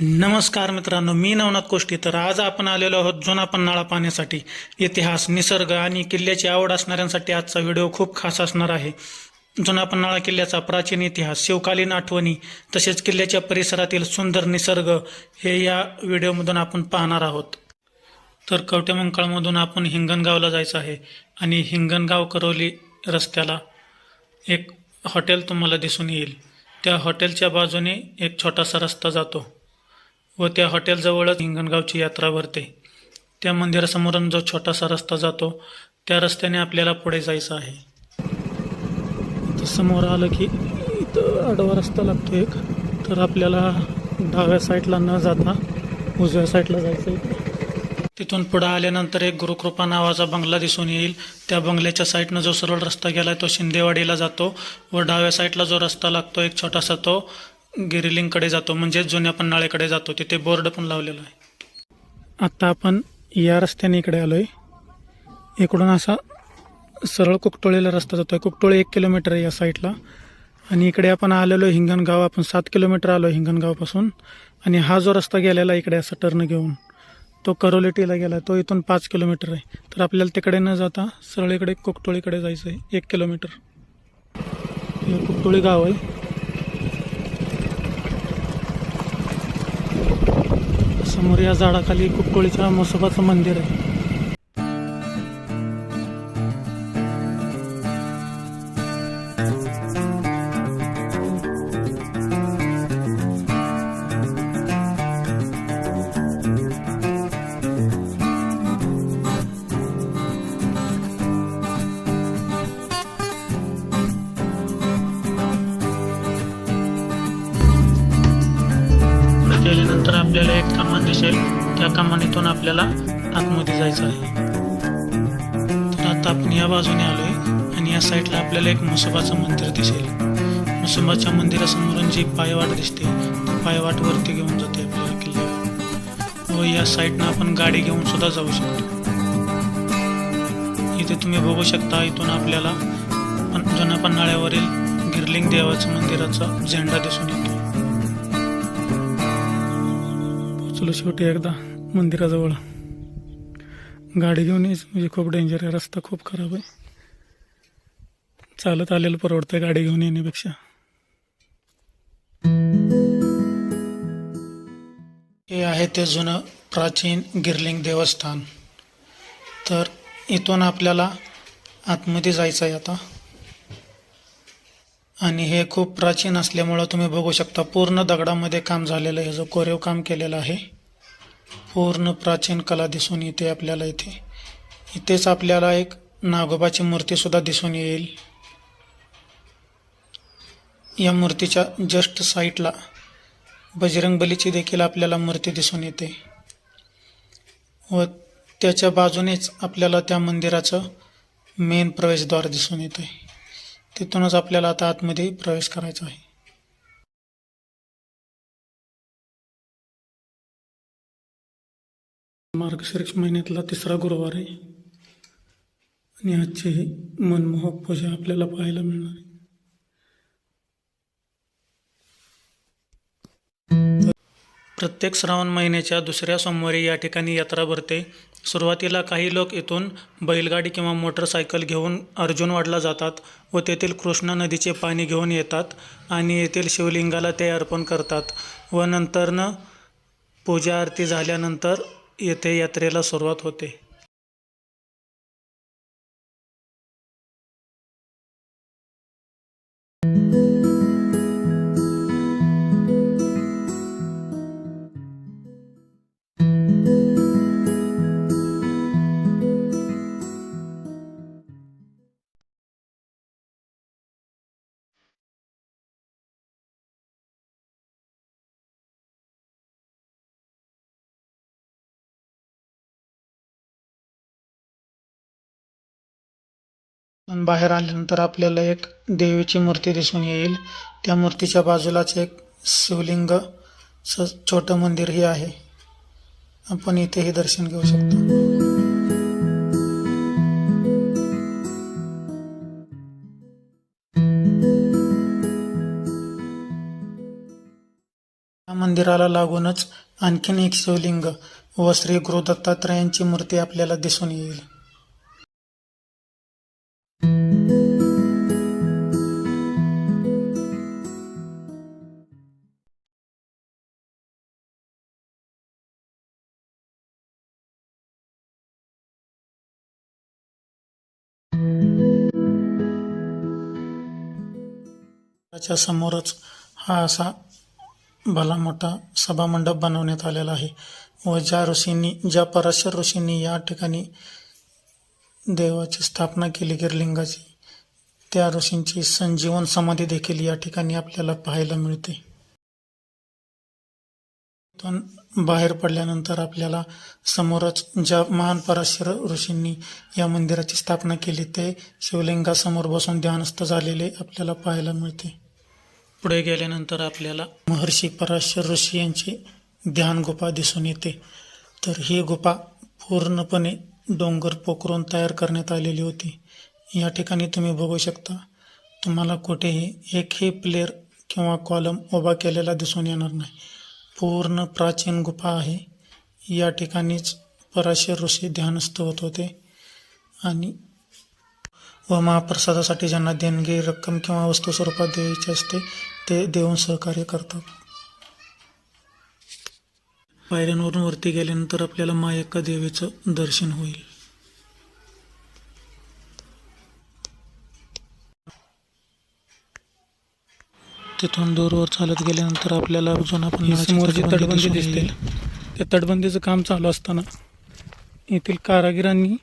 नमस्कार मित्रांनो मी नवनाथ कोष्टी. तर आज आपण आलेलो आहोत जुना पन्हाळा पाहण्यासाठी. इतिहास निसर्ग आणि किल्ल्याची आवड असणाऱ्यांसाठी आजचा व्हिडिओ खूप खास असणार आहे. जुना पन्हाळा किल्ल्याचा प्राचीन इतिहास शिवकालीन आठवणी तसेच किल्ल्याच्या परिसरातील सुंदर निसर्ग हे या व्हिडिओमधून आपण पाहणार आहोत. तर कवटेमंकाळमधून आपण हिंगणगावला जायचं आहे आणि हिंगणगाव करवली रस्त्याला एक हॉटेल तुम्हाला दिसून येईल. त्या हॉटेलच्या बाजूने एक छोटासा रस्ता जातो. व त्या हॉटेलजवळच हिंगणगावची यात्रा भरते. त्या मंदिरासमोरून जो छोटासा रस्ता जातो त्या रस्त्याने आपल्याला पुढे जायचं आहे. इथं समोर आलं की इथं आडवा रस्ता लागतो एक. तर आपल्याला डाव्या साईडला न जाता उजव्या साईडला जायचं आहे. तिथून पुढं आल्यानंतर एक गुरुकृपा नावाचा बंगला दिसून येईल. त्या बंगल्याच्या साईडनं जो सरळ रस्ता गेला आहे तो शिंदेवाडीला जातो व डाव्या साईडला जो रस्ता लागतो एक छोटासा तो गिरिलिंगकडे जातो म्हणजे जुन्या पन्हाळेकडे जातो तिथे बोर्ड पण लावलेला आहे. आत्ता आपण या रस्त्याने इकडे आलोय. इकडून असा सरळ कुकटोळीला रस्ता जातोय. कुकटोळी एक किलोमीटर आहे या साईडला. आणि इकडे आपण आलेलो हिंगणगाव आपण सात किलोमीटर आलो हिंगणगावपासून. आणि हा जो रस्ता गेलेला इकडे असा टर्न घेऊन तो करोलेटीला गेला तो इथून पाच किलोमीटर आहे. तर आपल्याला तिकडे न जाता सरळ इकडे कुकटोळीकडे जायचं आहे एक किलोमीटर. हे कुकटोळी गाव आहे. समोर या झाडाखाली कुकटोळीच्या म्हसोबाचं मंदिर आहे. असेल त्या कमानीतून आपल्याला आतमध्ये जायचं आहे. तर आता आपण या बाजूने आलोय आणि या साईडला आपल्याला एक म्हसोबाचं मंदिर दिसेल. म्हसोबाच्या मंदिरासमोरून जी पायवाट दिसते ती पायवाट वरती घेऊन जाते आपल्याला किल्ल्यावर व या साईडनं आपण गाडी घेऊन सुद्धा जाऊ शकतो. इथे तुम्ही बघू शकता इथून आपल्याला पण- जुन्या पन्हाळ्यावरील गिरलिंग देवाचं मंदिराचा झेंडा दिसून येतो. पोचलो शेवटी एकदा मंदिराजवळ गाडी घेऊन यायचं. म्हणजे खूप डेंजर आहे. रस्ता खूप खराब आहे. चालत आलेलं परवडतं गाडी घेऊन येण्यापेक्षा. हे आहे ते जुनं प्राचीन गिरलिंग देवस्थान. तर इथून आपल्याला आतमध्ये जायचं आहे आता. आणि हे खूप प्राचीन असल्यामुळं तुम्ही बघू शकता पूर्ण दगडामध्ये काम झालेलं आहे. जो कोरीव काम केलेलं आहे. पूर्ण प्राचीन कला दिसून येते आपल्याला इथे. इथेच आपल्याला एक नागोबाची मूर्ती सुद्धा दिसून येईल. या मूर्तीच्या जस्ट साईटला बजरंगबलीची देखील आपल्याला मूर्ती दिसून येते. व त्याच्या बाजूनेच आपल्याला त्या मंदिराचं मेन प्रवेशद्वार दिसून येते तिथूनच आपल्याला आता आतमध्ये प्रवेश करायचा आहे. मार्गशीर्ष महिन्यातला तिसरा गुरुवार आहे. आणि आजची मनमोहक पूजा आपल्याला पाहायला मिळणार आहे. प्रत्येक श्रावण महिन्याच्या दुसऱ्या सोमवारी या ठिकाणी यात्रा भरते. सुरुवातीला काही लोक इथून बैलगाडी किंवा मोटरसायकल घेऊन अर्जुनवाडला जातात व तेथील कृष्णा नदीचे पाणी घेऊन येतात आणि येथील शिवलिंगाला ते अर्पण करतात व नंतरनं पूजा आरती झाल्यानंतर येथे यात्रेला सुरुवात होते. पण बाहेर आल्यानंतर आपल्याला एक देवीची मूर्ती दिसून येईल. त्या मूर्तीच्या बाजूलाच एक शिवलिंग स छोटं मंदिरही आहे. आपण इथेही दर्शन घेऊ शकतो. या मंदिराला लागूनच आणखीन एक शिवलिंग व श्री गुरु दत्तात्रयांची मूर्ती आपल्याला दिसून येईल. त्याच्या समोरच हा असा भला मोठा सभामंडप बनवण्यात आलेला आहे व ज्या ऋषींनी ज्या पराशर ऋषींनी या ठिकाणी देवाची स्थापना केली गिरलिंगाची त्या ऋषींची संजीवन समाधी देखील या ठिकाणी आपल्याला पाहायला मिळते. बाहेर पडल्यानंतर आपल्याला समोरच ज्या महान पराशर ऋषींनी या मंदिराची स्थापना केली ते शिवलिंगासमोर बसून ध्यानस्थ झालेले आपल्याला पाहायला मिळते. पुढे गेल्यानंतर आपल्याला महर्षी पराशर ऋषी यांची ध्यान गुफा दिसून येते. तर ही गुफा पूर्णपणे डोंगर पोखरून तयार करण्यात आलेली होती. या ठिकाणी तुम्ही बघू शकता तुम्हाला कुठेही एकही प्लेअर किंवा कॉलम उभा केलेला दिसून येणार नाही. पूर्ण प्राचीन गुफा आहे. या ठिकाणीच पराशर ऋषी ध्यानस्थ होत होते. आणि व महाप्रसादासाठी ज्यांना देणगी रक्कम किंवा वस्तू स्वरूपात द्यायची असते ते देऊन सहकार्य करतात. पायऱ्यांवरून वरती गेल्यानंतर आपल्याला मायक्का देवीचं दर्शन होईल. तिथून दूरवर चालत गेल्यानंतर आपल्याला अजून आपण समोर जी तटबंदी दिसते. त्या तटबंदीचं काम चालू असताना येथील कारागिरांनी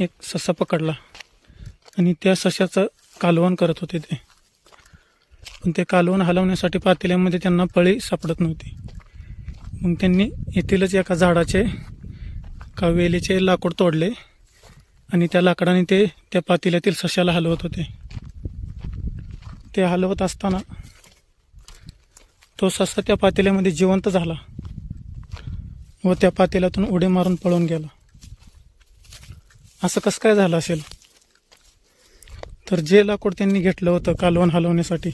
एक ससा पकडला. आणि त्या सशाचं कालवण करत होते ते. पण ते कालवण हलवण्यासाठी पातेल्यामध्ये त्यांना पळी सापडत नव्हती. मग त्यांनी येथीलच एका झाडाचे का वेलीचे लाकूड तोडले आणि त्या लाकडाने ते त्या पातेल्यातील सशाला हलवत होते. ते हलवत असताना तो ससा त्या पातेल्यामध्ये जिवंत झाला व त्या पातेल्यातून उडी मारून पळून गेला. असं कसं काय झालं असेल? तर जे लाकूड त्यांनी घेतलं होतं कालवण हलवण्यासाठी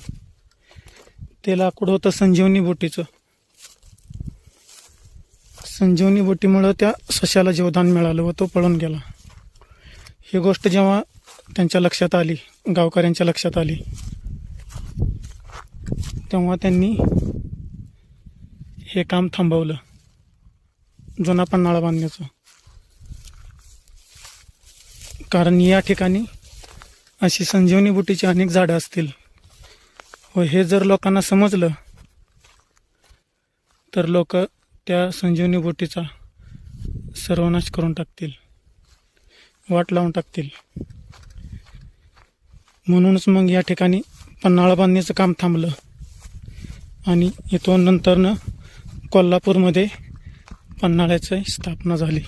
ते लाकूड होतं संजीवनी बोटीचं. संजीवनी बोटीमुळं त्या सशाला जीवदान मिळालं व तो पळून गेला. ही गोष्ट जेव्हा त्यांच्या लक्षात आली गावकऱ्यांच्या लक्षात आली तेव्हा त्यांनी हे काम थांबवलं जुना पन्हाळा बांधण्याचं. कारण या ठिकाणी अशी संजीवनी बुटीची अनेक झाडं असतील. व हे जर लोकांना समजलं तर लोक त्या संजीवनी बुटीचा सर्वनाश करून टाकतील. वाट लावून टाकतील. म्हणूनच मग या ठिकाणी पन्हाळा बांधण्याचं काम थांबलं. आणि इथून नंतरनं कोल्हापूरमध्ये पन्हाळ्याची स्थापना झाली.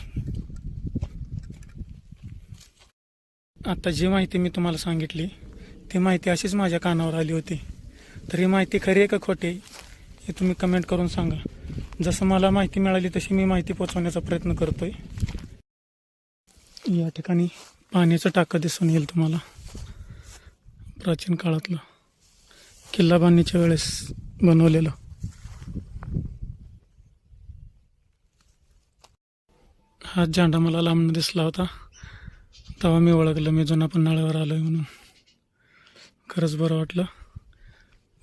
आता जी माहिती मी तुम्हाला सांगितली ती माहिती अशीच माझ्या कानावर आली होती. तर ही माहिती खरी आहे का खोटी आहे हे तुम्ही कमेंट करून सांगा. जसं मला माहिती मिळाली तशी मी माहिती पोचवण्याचा प्रयत्न करतो आहे या ठिकाणी पाण्याचं टाकं दिसून येईल तुम्हाला. प्राचीन काळातलं किल्ला बांधणीच्या वेळेस बनवलेलं. हा झेंडा मला लांबनं दिसला होता. तेव्हा मी ओळखलं मी जुना पन्हाळ्यावर आलो आहे म्हणून. खरंच बरं वाटलं.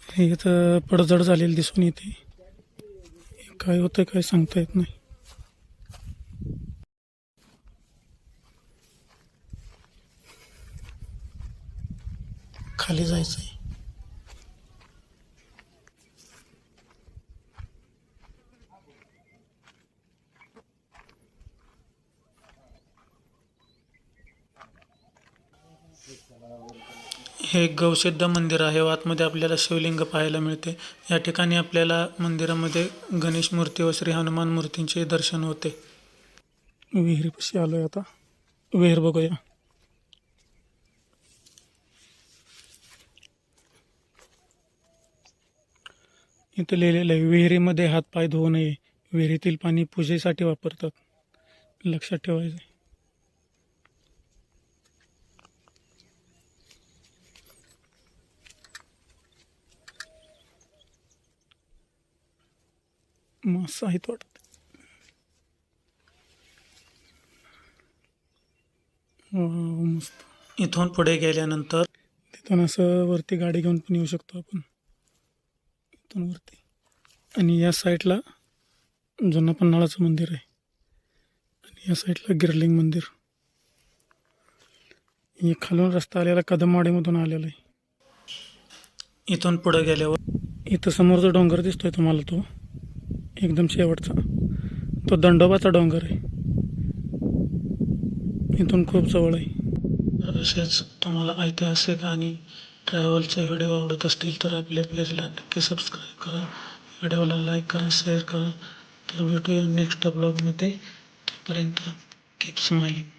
हे इथं पडझड झालेली दिसून येते. काय होतं काय सांगता येत नाही. खाली जायचं आहे हे एक गौसिद्ध मंदिर आहे. व आतमध्ये आपल्याला शिवलिंग पाहायला मिळते. या ठिकाणी आपल्याला मंदिरामध्ये गणेश मूर्ती व श्री हनुमान मूर्तींचे दर्शन होते. विहिरीपाशी आलोय आता. विहीर बघूया. इथं लिहिलेलं आहे विहिरीमध्ये हातपाय धुवू नये. विहिरीतील पाणी पूजेसाठी वापरतात. लक्षात ठेवायचं मस्त आहेत वाटत. मस्त. इथून पुढे गेल्यानंतर तिथून असं वरती गाडी घेऊन पण येऊ शकतो आपण. इथून वरती. आणि या साईडला जुनं पन्हाळाचं मंदिर आहे. आणि या साईडला गिरलिंग मंदिर. हे खालून रस्ता आलेला कदमवाडीमधून आलेला आहे. इथून पुढे गेल्यावर इथं समोरचा डोंगर दिसतोय तुम्हाला तो. एकदम शेवटचा. तो दंडोबाचा डोंगर आहे. इथून खूप जवळ आहे. तसेच तुम्हाला ऐतिहासिक आणि ट्रॅव्हलचे व्हिडिओ आवडत असतील तर आपल्या पेजला नक्की सबस्क्राईब करा. व्हिडिओला लाईक करा शेअर करा. तर भेटूया नेक्स्ट ब्लॉगमध्ये तोपर्यंत कीप स्माइलिंग